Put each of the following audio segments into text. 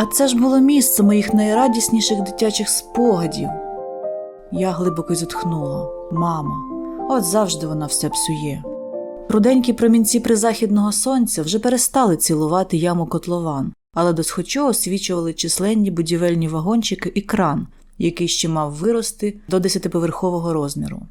А це ж було місце моїх найрадісніших дитячих спогадів. Я глибоко зітхнула. Мама, от завжди вона все псує. Руденькі промінці призахідного сонця вже перестали цілувати яму котлован, але досхочу освічували численні будівельні вагончики і кран, який ще мав вирости до десятиповерхового розміру.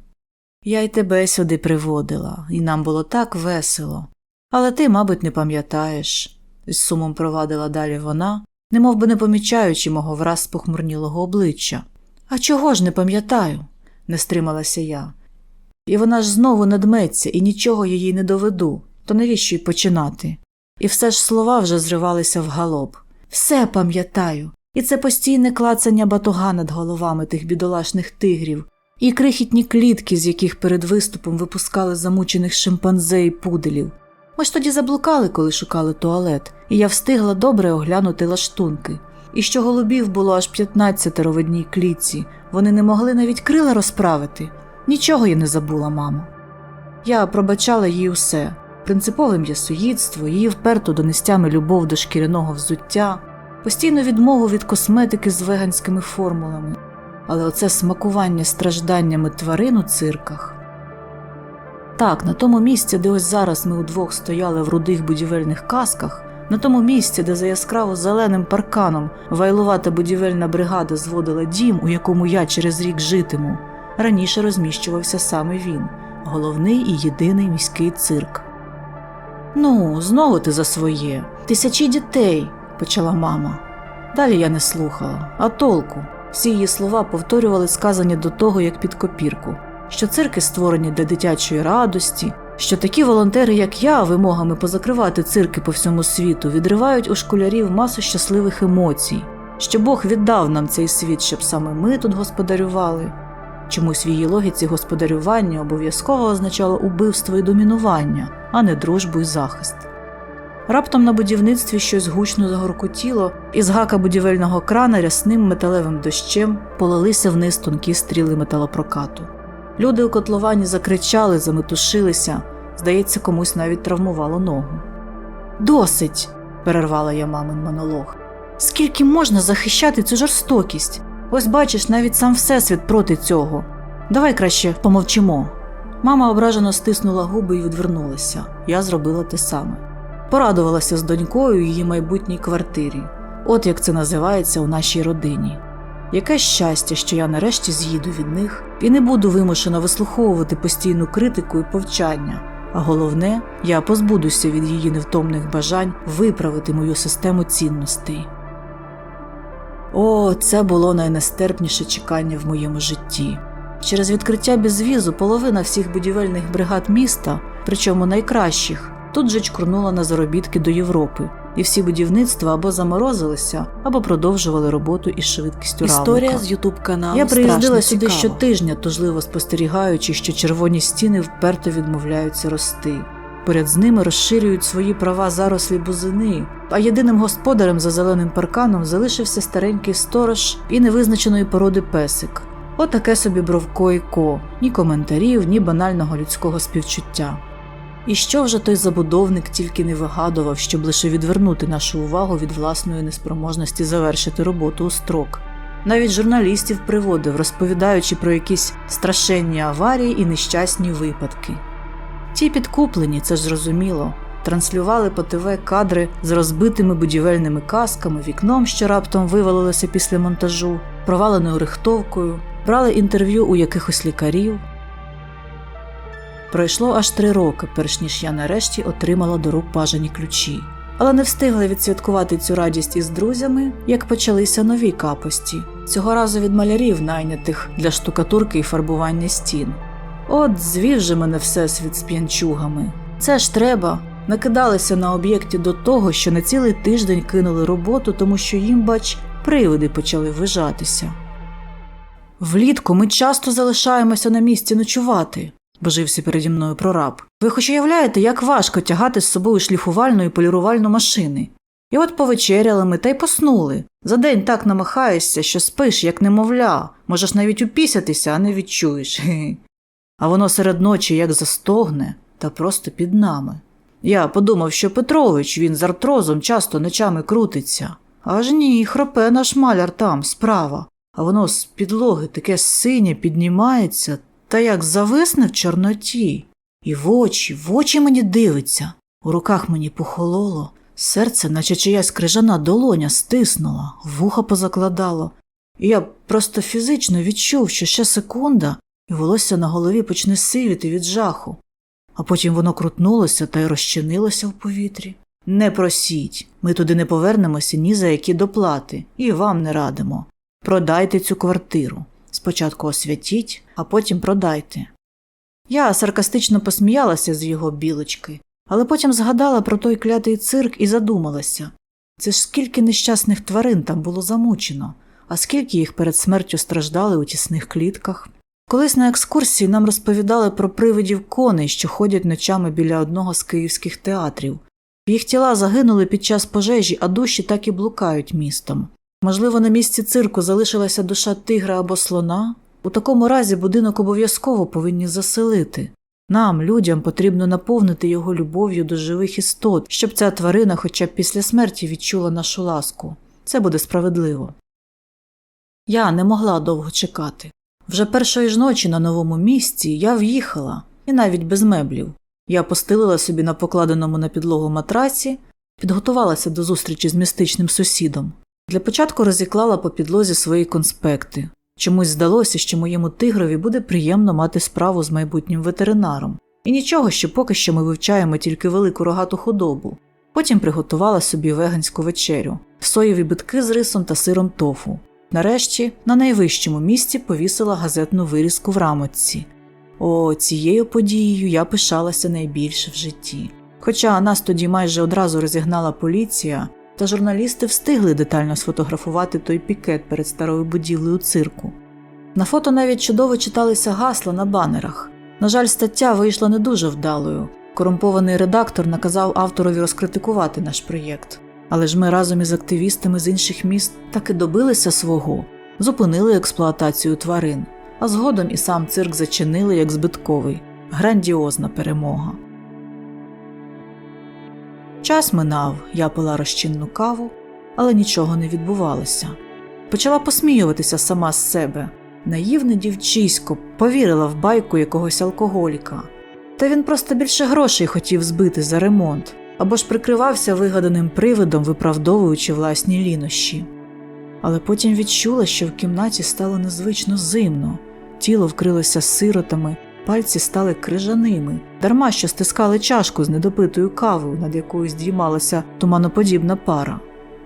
Я й тебе сюди приводила, і нам було так весело. Але ти, мабуть, не пам'ятаєш, з сумом провадила далі вона, немов би не помічаючи мого враз похмурнілого обличчя. А чого ж не пам'ятаю? не стрималася я. І вона ж знову надметься, і нічого їй не доведу, то навіщо й починати? І все ж слова вже зривалися в галоп. Все пам'ятаю, і це постійне клацання батога над головами тих бідолашних тигрів, і крихітні клітки, з яких перед виступом випускали замучених шимпанзе і пуделів. Ми ж тоді заблукали, коли шукали туалет, і я встигла добре оглянути лаштунки. І що голубів було аж п'ятнадцятеро в одній клітці, вони не могли навіть крила розправити. Нічого я не забула, мамо. Я пробачала їй усе принципове м'ясоїдство, її вперту донестями любов до шкіряного взуття, постійну відмову від косметики з веганськими формулами, але оце смакування стражданнями тварин у цирках. Так, на тому місці, де ось зараз ми удвох стояли в рудих будівельних касках, на тому місці, де за яскраво зеленим парканом вайлувата будівельна бригада зводила дім, у якому я через рік житиму, раніше розміщувався саме він, головний і єдиний міський цирк. Ну, знову ти за своє. Тисячі дітей, почала мама. Далі я не слухала, а толку. Всі її слова повторювали сказані до того, як під копірку, що цирки створені для дитячої радості, що такі волонтери, як я, вимогами позакривати цирки по всьому світу, відривають у школярів масу щасливих емоцій, що Бог віддав нам цей світ, щоб саме ми тут господарювали. Чомусь в її логіці господарювання обов'язково означало убивство і домінування, а не дружбу і захист. Раптом на будівництві щось гучно загоркотіло, і з гака будівельного крана рясним металевим дощем полилися вниз тонкі стріли металопрокату. Люди у котловані закричали, заметушилися, здається, комусь навіть травмувало ногу. Досить. перервала я мамин монолог. Скільки можна захищати цю жорстокість? Ось бачиш, навіть сам Всесвіт проти цього. Давай краще помовчимо. Мама ображено стиснула губи і відвернулася. Я зробила те саме. Порадувалася з донькою у її майбутній квартирі. От як це називається у нашій родині. Яке щастя, що я нарешті з'їду від них і не буду вимушена вислуховувати постійну критику і повчання. А головне, я позбудуся від її невтомних бажань виправити мою систему цінностей. О, це було найнестерпніше чекання в моєму житті. Через відкриття безвізу половина всіх будівельних бригад міста, причому найкращих, тут же чкурнула на заробітки до Європи, і всі будівництва або заморозилися, або продовжували роботу із швидкістю Історія равлика. з Ютуб каналу Я приїздила сюди цікава. щотижня, тужливо спостерігаючи, що червоні стіни вперто відмовляються рости. Поряд з ними розширюють свої права зарослі бузини, а єдиним господарем за зеленим парканом залишився старенький сторож і невизначеної породи песик. Отаке собі бровко і ко, ні коментарів, ні банального людського співчуття. І що вже той забудовник тільки не вигадував, щоб лише відвернути нашу увагу від власної неспроможності завершити роботу у строк. Навіть журналістів приводив, розповідаючи про якісь страшенні аварії і нещасні випадки. Ті підкуплені, це ж зрозуміло, транслювали по ТВ кадри з розбитими будівельними касками, вікном, що раптом вивалилося після монтажу, проваленою рихтовкою, брали інтерв'ю у якихось лікарів. Пройшло аж три роки, перш ніж я нарешті отримала до рук бажані ключі. Але не встигли відсвяткувати цю радість із друзями, як почалися нові капості, цього разу від малярів, найнятих для штукатурки і фарбування стін. От звів же мене всесвіт з п'янчугами. Це ж треба. накидалися на об'єкті до того, що на цілий тиждень кинули роботу, тому що їм, бач, привиди почали вижатися. Влітку ми часто залишаємося на місці ночувати, божився переді мною прораб. Ви хоч уявляєте, як важко тягати з собою шліфувальну і полірувальну машини. І от повечеряли ми та й поснули. За день так намахаєшся, що спиш, як немовля, можеш навіть упісятися, а не відчуєш. А воно серед ночі як застогне, та просто під нами. Я подумав, що Петрович, він з артрозом часто ночами крутиться. Аж ні, хропе наш маляр там, справа. А воно з підлоги таке синє піднімається, та як зависне в чорноті. І в очі, в очі мені дивиться. У руках мені похололо, серце, наче чиясь крижана долоня, стиснула, вуха позакладало. І я просто фізично відчув, що ще секунда, і волосся на голові почне сивіти від жаху. А потім воно крутнулося та й розчинилося в повітрі. Не просіть, ми туди не повернемося ні за які доплати, і вам не радимо. Продайте цю квартиру. Спочатку освятіть, а потім продайте. Я саркастично посміялася з його білочки, але потім згадала про той клятий цирк і задумалася. Це ж скільки нещасних тварин там було замучено, а скільки їх перед смертю страждали у тісних клітках. Колись на екскурсії нам розповідали про привидів коней, що ходять ночами біля одного з київських театрів. Їх тіла загинули під час пожежі, а душі так і блукають містом. Можливо, на місці цирку залишилася душа тигра або слона? У такому разі будинок обов'язково повинні заселити. Нам, людям, потрібно наповнити його любов'ю до живих істот, щоб ця тварина хоча б після смерті відчула нашу ласку. Це буде справедливо. Я не могла довго чекати. Вже першої ж ночі на новому місці я в'їхала, і навіть без меблів. Я постелила собі на покладеному на підлогу матраці, підготувалася до зустрічі з містичним сусідом. Для початку розіклала по підлозі свої конспекти. Чомусь здалося, що моєму тигрові буде приємно мати справу з майбутнім ветеринаром. І нічого, що поки що ми вивчаємо тільки велику рогату худобу. Потім приготувала собі веганську вечерю, соєві битки з рисом та сиром тофу. Нарешті, на найвищому місці повісила газетну вирізку в рамочці. О, цією подією я пишалася найбільше в житті. Хоча нас тоді майже одразу розігнала поліція, та журналісти встигли детально сфотографувати той пікет перед старою будівлею цирку. На фото навіть чудово читалися гасла на банерах. На жаль, стаття вийшла не дуже вдалою. Корумпований редактор наказав авторові розкритикувати наш проєкт. Але ж ми разом із активістами з інших міст таки добилися свого, зупинили експлуатацію тварин, а згодом і сам цирк зачинили як збитковий. Грандіозна перемога. Час минав, я пила розчинну каву, але нічого не відбувалося. Почала посміюватися сама з себе. Наївне дівчисько повірила в байку якогось алкоголіка. Та він просто більше грошей хотів збити за ремонт або ж прикривався вигаданим привидом, виправдовуючи власні лінощі. Але потім відчула, що в кімнаті стало незвично зимно, тіло вкрилося сиротами, пальці стали крижаними, дарма що стискали чашку з недопитою кавою, над якою здіймалася туманоподібна пара.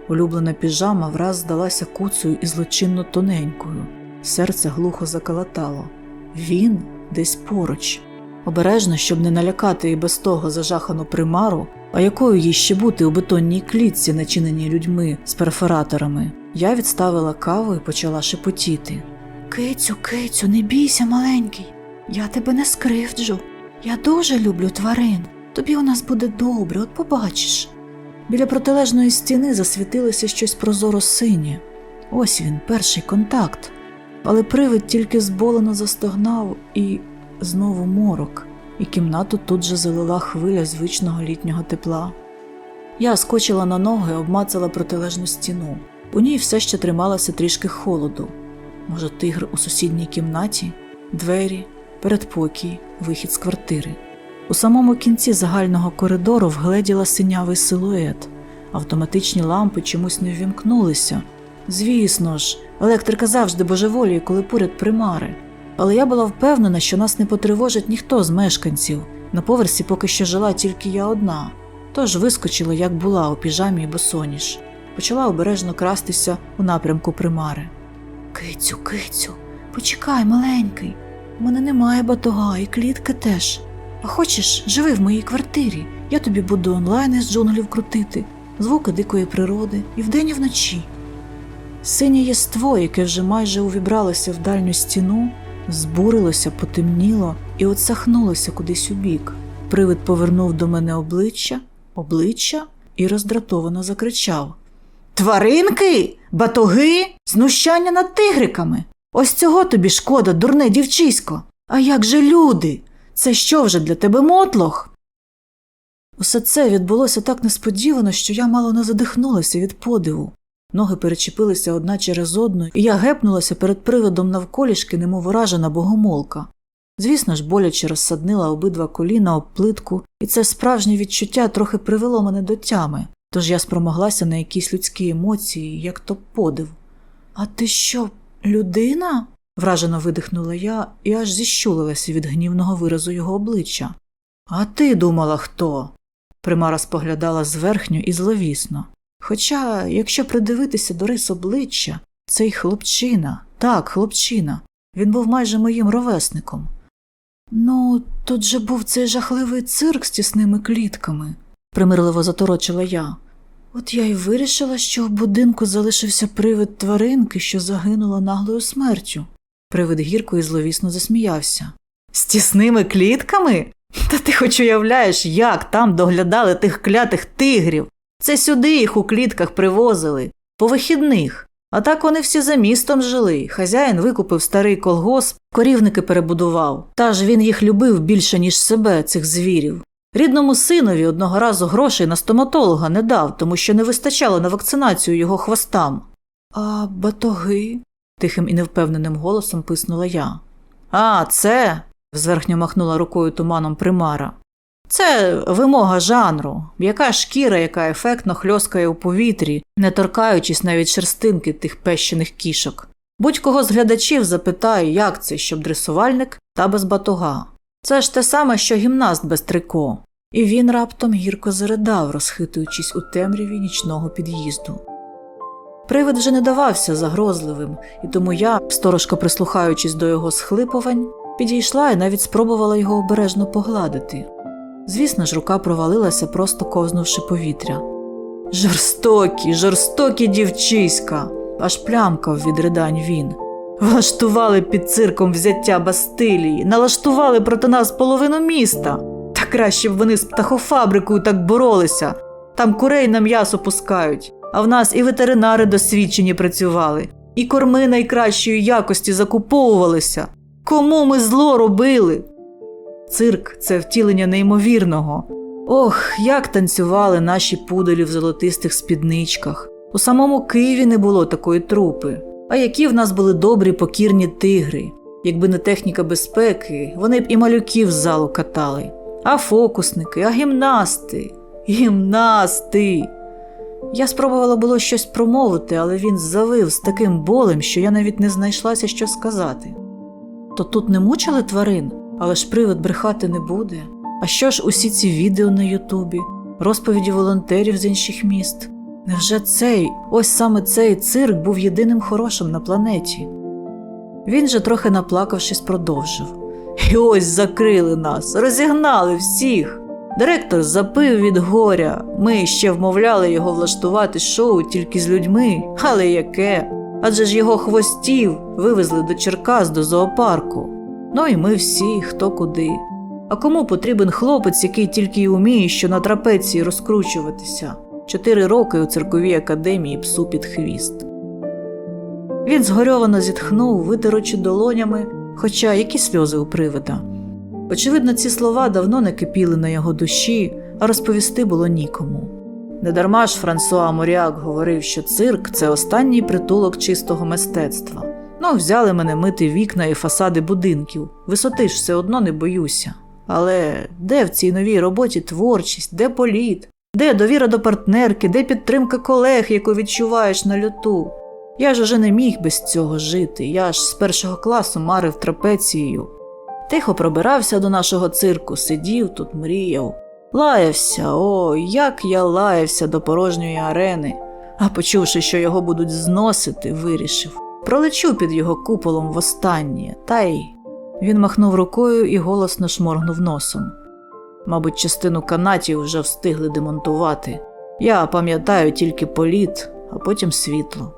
Улюблена піжама враз здалася куцею і злочинно тоненькою. Серце глухо заколотало. Він десь поруч. Обережно, щоб не налякати і без того зажахану примару, а якою їй ще бути у бетонній клітці, начиненій людьми з перфораторами, я відставила каву і почала шепотіти. Кицю, кицю, не бійся, маленький. Я тебе не скривджу. Я дуже люблю тварин. Тобі у нас буде добре, от побачиш. Біля протилежної стіни засвітилося щось прозоро синє. Ось він, перший контакт. Але привид тільки зболено застогнав і знову морок, і кімнату тут же залила хвиля звичного літнього тепла. Я скочила на ноги, обмацала протилежну стіну. У ній все ще трималося трішки холоду. Може, тигр у сусідній кімнаті, двері, передпокій, вихід з квартири. У самому кінці загального коридору вгледіла синявий силует. Автоматичні лампи чомусь не ввімкнулися. Звісно ж, електрика завжди божеволіє, коли поряд примари. Але я була впевнена, що нас не потривожить ніхто з мешканців. На поверсі поки що жила тільки я одна. Тож вискочила, як була, у піжамі і босоніж. Почала обережно крастися у напрямку примари. Кицю, кицю, почекай, маленький. У мене немає батога, і клітки теж. А хочеш, живи в моїй квартирі. Я тобі буду онлайн із джунглів крутити, звуки дикої природи і вдень і вночі. Синє єство, яке вже майже увібралося в дальню стіну, збурилося, потемніло і отсахнулося кудись у бік. Привид повернув до мене обличчя, обличчя і роздратовано закричав: Тваринки, батоги, знущання над тигриками. Ось цього тобі шкода, дурне дівчисько. А як же люди? Це що вже для тебе мотлох? Усе це відбулося так несподівано, що я мало не задихнулася від подиву. Ноги перечепилися одна через одну, і я гепнулася перед привидом навколішки, немов вражена богомолка. Звісно ж, боляче розсаднила обидва коліна об плитку, і це справжнє відчуття трохи привело мене до тями, тож я спромоглася на якісь людські емоції, як то подив. А ти що, людина? вражено видихнула я і аж зіщулилася від гнівного виразу його обличчя. А ти думала, хто? Примара споглядала зверхньо і зловісно. Хоча, якщо придивитися до рис обличчя, цей хлопчина, так, хлопчина, він був майже моїм ровесником. Ну, тут же був цей жахливий цирк з тісними клітками, примирливо заторочила я. От я й вирішила, що в будинку залишився привид тваринки, що загинула наглою смертю. Привид гірко і зловісно засміявся. З тісними клітками? Та ти хоч уявляєш, як там доглядали тих клятих тигрів. Це сюди їх у клітках привозили, по вихідних. А так вони всі за містом жили. Хазяїн викупив старий колгосп, корівники перебудував. Та ж він їх любив більше, ніж себе, цих звірів. Рідному синові одного разу грошей на стоматолога не дав, тому що не вистачало на вакцинацію його хвостам. А батоги? тихим і невпевненим голосом писнула я. А, це. зверхньо махнула рукою туманом примара. Це вимога жанру, яка шкіра, яка ефектно хльоскає у повітрі, не торкаючись навіть шерстинки тих пещених кішок. Будь-кого з глядачів запитає, як це, щоб дресувальник та без батога. Це ж те саме, що гімнаст без трико. І він раптом гірко заридав, розхитуючись у темряві нічного під'їзду. Привид вже не давався загрозливим, і тому я, сторожко прислухаючись до його схлипувань, підійшла і навіть спробувала його обережно погладити. Звісно ж, рука провалилася, просто ковзнувши повітря. Жорстокі, жорстокі дівчиська, аж плямкав від ридань він. Влаштували під цирком взяття Бастилії, налаштували проти нас половину міста. Та краще б вони з птахофабрикою так боролися. Там курей на м'ясо пускають, а в нас і ветеринари досвідчені працювали, і корми найкращої якості закуповувалися. Кому ми зло робили? Цирк це втілення неймовірного. Ох, як танцювали наші пуделі в золотистих спідничках. У самому Києві не було такої трупи. А які в нас були добрі покірні тигри. Якби не техніка безпеки, вони б і малюків з залу катали. А фокусники, а гімнасти, гімнасти. Я спробувала було щось промовити, але він завив з таким болем, що я навіть не знайшлася, що сказати. То тут не мучили тварин, але ж привид брехати не буде. А що ж усі ці відео на Ютубі, розповіді волонтерів з інших міст? Невже цей, ось саме цей цирк був єдиним хорошим на планеті? Він же, трохи наплакавшись, продовжив. І ось закрили нас, розігнали всіх. Директор запив від горя. Ми ще вмовляли його влаштувати шоу тільки з людьми, але яке? Адже ж його хвостів вивезли до Черкас до зоопарку. Ну і ми всі, хто куди. А кому потрібен хлопець, який тільки й уміє, що на трапеції розкручуватися? Чотири роки у цирковій академії псу під хвіст. Він згорьовано зітхнув, витер очі долонями, хоча які сльози у привида. Очевидно, ці слова давно не кипіли на його душі, а розповісти було нікому. Недарма ж Франсуа Моріак говорив, що цирк це останній притулок чистого мистецтва. Ну, взяли мене мити вікна і фасади будинків. Висоти ж все одно не боюся. Але де в цій новій роботі творчість, де політ, де довіра до партнерки, де підтримка колег, яку відчуваєш на люту? Я ж уже не міг без цього жити. Я ж з першого класу марив трапецією. Тихо пробирався до нашого цирку, сидів тут, мріяв. Лаявся, о, як я лаявся до порожньої арени, а почувши, що його будуть зносити, вирішив. Пролечу під його куполом востаннє, та й. Він махнув рукою і голосно шморгнув носом. Мабуть, частину канатів вже встигли демонтувати. Я пам'ятаю тільки політ, а потім світло.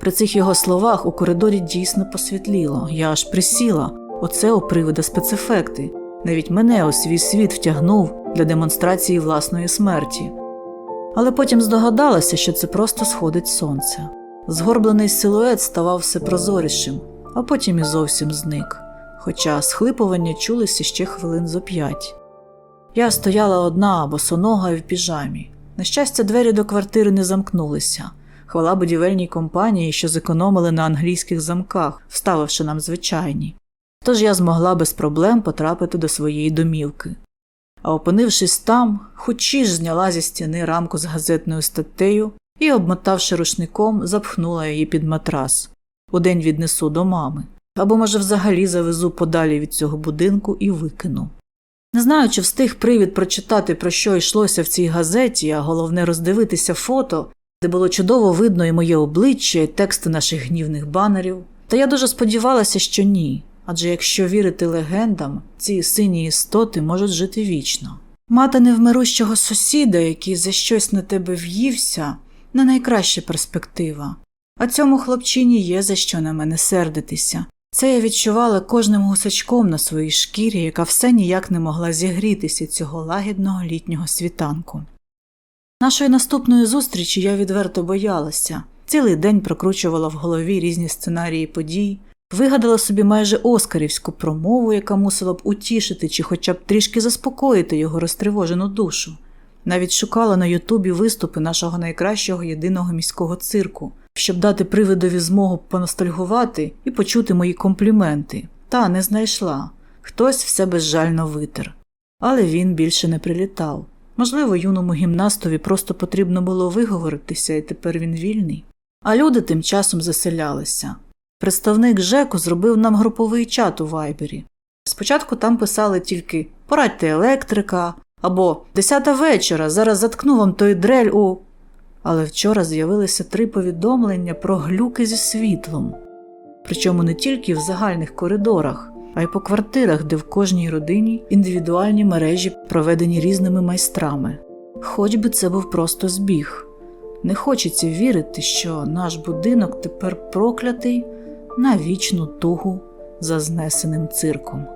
При цих його словах у коридорі дійсно посвітліло. Я аж присіла. Оце у привида спецефекти. Навіть мене у свій світ втягнув для демонстрації власної смерті. Але потім здогадалася, що це просто сходить сонце. Згорблений силует ставав все прозорішим, а потім і зовсім зник. Хоча схлипування чулися ще хвилин зо п'ять. Я стояла одна, босонога і в піжамі. На щастя, двері до квартири не замкнулися. Хвала будівельній компанії, що зекономили на англійських замках, вставивши нам звичайні. Тож я змогла без проблем потрапити до своєї домівки. А опинившись там, хочі ж зняла зі стіни рамку з газетною статтею і, обмотавши рушником, запхнула її під матрас. Удень віднесу до мами. Або, може, взагалі завезу подалі від цього будинку і викину. Не знаю, чи встиг привід прочитати, про що йшлося в цій газеті, а головне роздивитися фото, де було чудово видно і моє обличчя, і тексти наших гнівних банерів. Та я дуже сподівалася, що ні. Адже якщо вірити легендам, ці сині істоти можуть жити вічно. Мати невмирущого сусіда, який за щось на тебе в'ївся, не найкраща перспектива. А цьому хлопчині є за що на мене сердитися. Це я відчувала кожним гусачком на своїй шкірі, яка все ніяк не могла зігрітися цього лагідного літнього світанку. Нашої наступної зустрічі я відверто боялася. Цілий день прокручувала в голові різні сценарії подій, вигадала собі майже оскарівську промову, яка мусила б утішити чи хоча б трішки заспокоїти його розтривожену душу. Навіть шукала на Ютубі виступи нашого найкращого єдиного міського цирку, щоб дати привидові змогу поностальгувати і почути мої компліменти. Та не знайшла. Хтось все безжально витер. Але він більше не прилітав. Можливо, юному гімнастові просто потрібно було виговоритися, і тепер він вільний. А люди тим часом заселялися. Представник ЖЕКу зробив нам груповий чат у Вайбері. Спочатку там писали тільки порадьте електрика або Десята вечора, зараз заткну вам той дрель у. Але вчора з'явилися три повідомлення про глюки зі світлом. Причому не тільки в загальних коридорах, а й по квартирах, де в кожній родині індивідуальні мережі проведені різними майстрами. Хоч би це був просто збіг. Не хочеться вірити, що наш будинок тепер проклятий на вічну тугу за знесеним цирком.